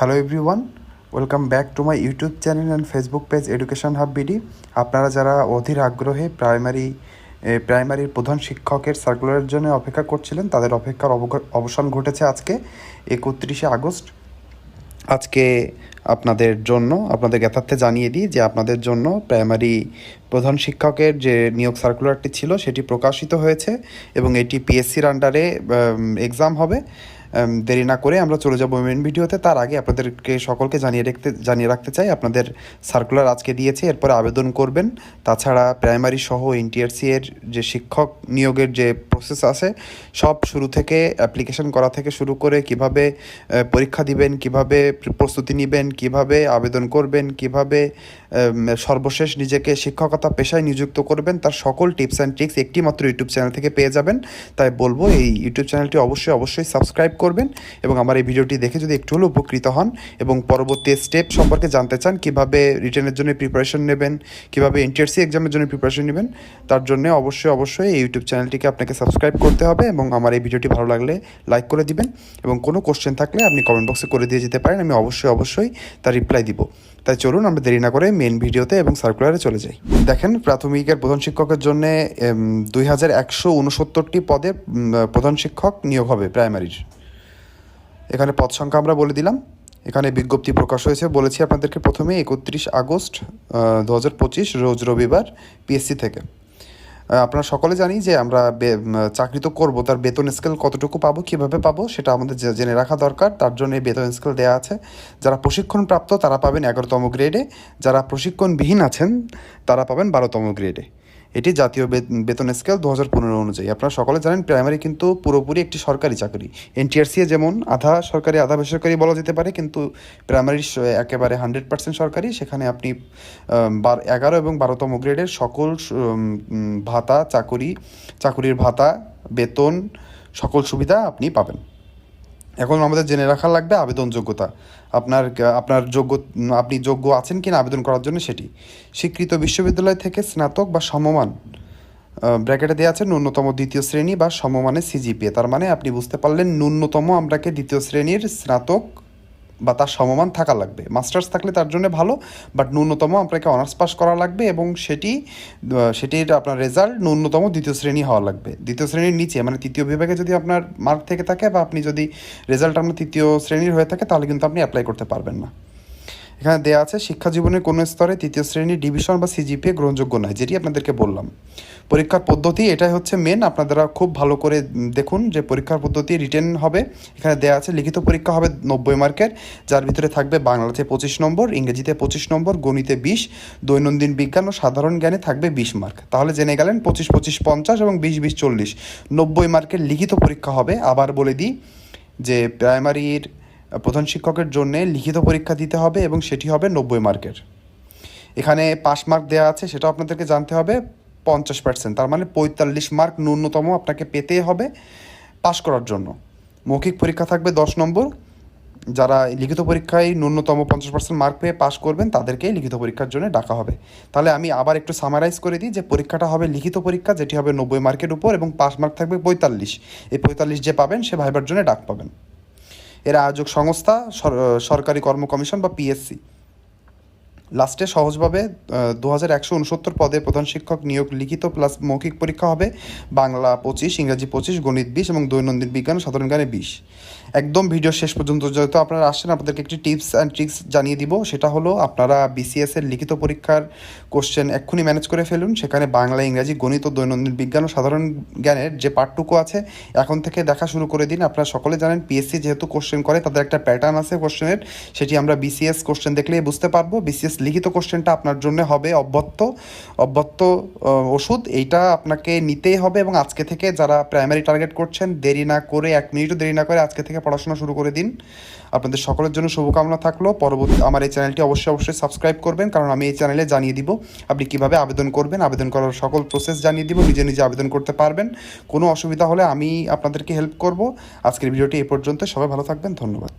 Hello everyone welcome back to my YouTube channel and Facebook page education hub BD আপনারা যারা অধীর আগ্রহে primary প্রাইমারির প্রধান শিক্ষকের সার্কুলারের জন্য অপেক্ষা করছিলেন, তাদের অপেক্ষার অবসান ঘটেছে আজকে, একত্রিশে আগস্ট। আজকে আপনাদের জন্য, আপনাদের জ্ঞাতার্থে জানিয়ে দিই যে আপনাদের জন্য প্রাইমারি প্রধান শিক্ষকের যে নিয়োগ সার্কুলারটি ছিল সেটি প্রকাশিত হয়েছে এবং এটি পিএসসির আন্ডারে এক্সাম হবে। দেরি না করে আমরা চলে যাব মেন ভিডিওতে তার আগে আপনাদেরকে সকলকে জানিয়ে রাখতে জানিয়ে রাখতে চাই, আপনাদের সার্কুলার আজকে দিয়েছে, এরপরে আবেদন করবেন। তাছাড়া প্রাইমারি সহ এনটিআরসি এর যে শিক্ষক নিয়োগের যে প্রসেস আছে, সব শুরু থেকে অ্যাপ্লিকেশন করা থেকে শুরু করে কীভাবে পরীক্ষা দিবেন, কীভাবে প্রস্তুতি নেবেন কীভাবে আবেদন করবেন, কীভাবে সর্বশেষ নিজেকে শিক্ষকতা পেশায় নিযুক্ত করবেন, তার সকল টিপস অ্যান্ড ট্রিক্স একটি মাত্র ইউটিউব চ্যানেল থেকে পেয়ে যাবেন। তাই বলব, এই ইউটিউব চ্যানেলটি অবশ্যই অবশ্যই সাবস্ক্রাইব করবেন এবং আমার এই ভিডিওটি দেখে যদি একটু হলেও উপকৃত হন এবং পরবর্তী স্টেপ সম্পর্কে জানতে চান, কীভাবে রিটার্নের জন্য প্রিপারেশন নেবেন, কীভাবে এনটিআরসি এক্সামের জন্য প্রিপারেশন নেবেন, তার জন্য অবশ্যই অবশ্যই এই ইউটিউব চ্যানেলটিকে আপনাকে সাবস্ক্রাইব করতে হবে এবং আমার এই ভিডিওটি ভালো লাগলে লাইক করে দিবেন। এবং কোনো কোশ্চেন থাকলে আপনি কমেন্ট বক্সে করে দিয়ে যেতে পারেন। আমি অবশ্যই অবশ্যই তার রিপ্লাই দিব। তাই চলুন আমরা দেরি না করে মেন ভিডিওতে এবং সার্কুলারে চলে যাই। দেখেন, প্রাথমিকের প্রধান শিক্ষকের জন্য দুই হাজার একশো পদে প্রধান শিক্ষক নিয়োগ হবে প্রাইমারির এখানে পদ সংখ্যা আমরা বলে দিলাম। এখানে বিজ্ঞপ্তি প্রকাশ হয়েছে। বলেছি আপনাদেরকে প্রথমে একত্রিশ আগস্ট দু হাজার পঁচিশ, রোজ রবিবার পিএসসি থেকে। আপনারা সকলে জানি যে আমরা চাকরি তো করব, তার বেতন স্কেল কতটুকু পাবো, কীভাবে পাবো সেটা আমাদের জেনে রাখা দরকার। তার জন্য এই বেতন স্কেল দেওয়া আছে। যারা প্রশিক্ষণপ্রাপ্ত তারা পাবেন এগারোতম গ্রেডে যারা প্রশিক্ষণবিহীন আছেন তারা পাবেন বারোতম গ্রেডে এটি জাতীয় বেতন স্কেল দু হাজার পনেরো অনুযায়ী। আপনারা সকলে জানেন, প্রাইমারি কিন্তু পুরোপুরি একটি সরকারি চাকরি। এনটিআরসি যেমন আধা সরকারি, আধা বেসরকারি বলা যেতে পারে, কিন্তু প্রাইমারি একেবারে হান্ড্রেড পার্সেন্ট সরকারি। সেখানে আপনি বার, এগারো এবং বারোতম গ্রেডের সকল ভাতা, চাকুরি, চাকুরির ভাতা, বেতন, সকল সুবিধা আপনি পাবেন। এখন আমাদের জেনে রাখা লাগবে আবেদন যোগ্যতা আপনার আপনার যোগ্য, আপনি যোগ্য আছেন কিনা আবেদন করার জন্য সেটি। স্বীকৃত বিশ্ববিদ্যালয় থেকে স্নাতক বা সমমান ব্র্যাকেটে দেওয়া আছে ন্যূনতম দ্বিতীয় শ্রেণি বা সমমানের সিজিপিএ। তার মানে আপনি বুঝতে পারলেন ন্যূনতম আমরাকে দ্বিতীয় শ্রেণির স্নাতক বা তার সমমান থাকা লাগবে। মাস্টার্স থাকলে তার জন্য ভালো বাট ন্যূনতম আপনাকে অনার্স পাস করা লাগবে এবং সেটি সেটি সেটির আপনার রেজাল্ট ন্যূনতম দ্বিতীয় শ্রেণি হওয়া লাগবে। দ্বিতীয় শ্রেণির নিচে মানে তৃতীয় বিভাগে যদি আপনার মার্ক থেকে থাকে বা আপনি যদি রেজাল্ট আপনার তৃতীয় শ্রেণির হয়ে থাকে, তাহলে কিন্তু আপনি অ্যাপ্লাই করতে পারবেন না। এখানে দেওয়া আছে, শিক্ষা জীবনের কোনো স্তরে তৃতীয় শ্রেণির ডিভিশন বা সিজিপিএ গ্রহণযোগ্য নয় যেটি আপনাদেরকে বললাম। পরীক্ষার পদ্ধতি এটাই হচ্ছে মেন আপনারা খুব ভালো করে দেখুন যে পরীক্ষার পদ্ধতি রিটেন হবে। এখানে দেওয়া আছে, লিখিত পরীক্ষা হবে নব্বই মার্কের, যার ভিতরে থাকবে বাংলাতে পঁচিশ নম্বর, ইংরেজিতে পঁচিশ নম্বর, গণিতে বিশ, দৈনন্দিন বিজ্ঞান ও সাধারণ জ্ঞানে থাকবে বিশ মার্ক। তাহলে জেনে গেলেন, পঁচিশ পঁচিশ, পঞ্চাশ এবং বিশ বিশ, চল্লিশ। নব্বই মার্কের লিখিত পরীক্ষা হবে। আবার বলে দিই যে প্রাইমারির প্রধান শিক্ষকের জন্য লিখিত পরীক্ষা দিতে হবে এবং সেটি হবে নব্বই মার্কের। এখানে পাস মার্ক দেওয়া আছে, সেটা আপনাদেরকে জানতে হবে। পঞ্চাশ পার্সেন্ট তার মানে পঁয়তাল্লিশ মার্ক ন্যূনতম আপনাকে পেতে হবে পাস করার জন্য। মৌখিক পরীক্ষা থাকবে দশ নম্বর। যারা লিখিত পরীক্ষায় ন্যূনতম পঞ্চাশ পার্সেন্ট মার্ক পেয়ে পাস করবেন, তাদেরকেই লিখিত পরীক্ষার জন্য ডাকা হবে। তাহলে আমি আবার একটু সামারাইজ করে দিই যে পরীক্ষাটা হবে লিখিত পরীক্ষা, যেটি হবে নব্বই মার্কের উপর এবং পাস মার্ক থাকবে পঁয়তাল্লিশ। এই পঁয়তাল্লিশ যে পাবেন, সে ভাইবার জন্য ডাক পাবেন। এর আয়োজক সংস্থা সরকারি কর্ম কমিশন বা পিএসসি লাস্টে সহজভাবে দু হাজার একশো উনসত্তর পদে প্রধান শিক্ষক নিয়োগ লিখিত প্লাস মৌখিক পরীক্ষা হবে। বাংলা পঁচিশ, ইংরাজি পঁচিশ, গণিত বিশ এবং দৈনন্দিন বিজ্ঞান সাধারণ জ্ঞানে বিশ। একদম ভিডিও শেষ পর্যন্ত যেহেতু আপনারা আসছেন, আপনাদেরকে একটি টিপস অ্যান্ড ট্রিক্স জানিয়ে দিব। সেটা হলো, আপনারা বিসিএস এর লিখিত পরীক্ষার কোশ্চেন এক্ষুনি ম্যানেজ করে ফেলুন। সেখানে বাংলা, ইংরাজি, গণিত ও দৈনন্দিন বিজ্ঞান ও সাধারণ জ্ঞানের যে পার্টটুকু আছে, এখন থেকে দেখা শুরু করে দিন। আপনারা সকলে জানেন পিএসসি যেহেতু কোশ্চেন করে, তাদের একটা প্যাটার্ন আছে কোশ্চেনের সেটি আমরা বিসিএস কোশ্চেন দেখলেই বুঝতে পারব। বিসিএস লিখিত কোশ্চেনটা আপনার জন্য হবে অব্যত্ত অব্যত্ত ওষুধ। এইটা আপনাকে নিতেই হবে এবং আজকে থেকে যারা প্রাইমারি টার্গেট করছেন, দেরি না করে, এক মিনিটও দেরি না করে আজকে থেকে পড়াশোনা শুরু করে দিন। আপনাদের সকলের জন্য শুভকামনা থাকল। পরবর্তী, আমার এই চ্যানেলটি অবশ্যই অবশ্যই সাবস্ক্রাইব করবেন, কারণ আমি এই চ্যানেলে জানিয়ে দিব আপনি কীভাবে আবেদন করবেন। আবেদন করার সকল প্রসেস জানিয়ে দিব, নিজে নিজে আবেদন করতে পারবেন। কোনো অসুবিধা হলে আমি আপনাদেরকে হেল্প করব। আজকের ভিডিওটি এই পর্যন্ত। সবাই ভালো থাকবেন। ধন্যবাদ।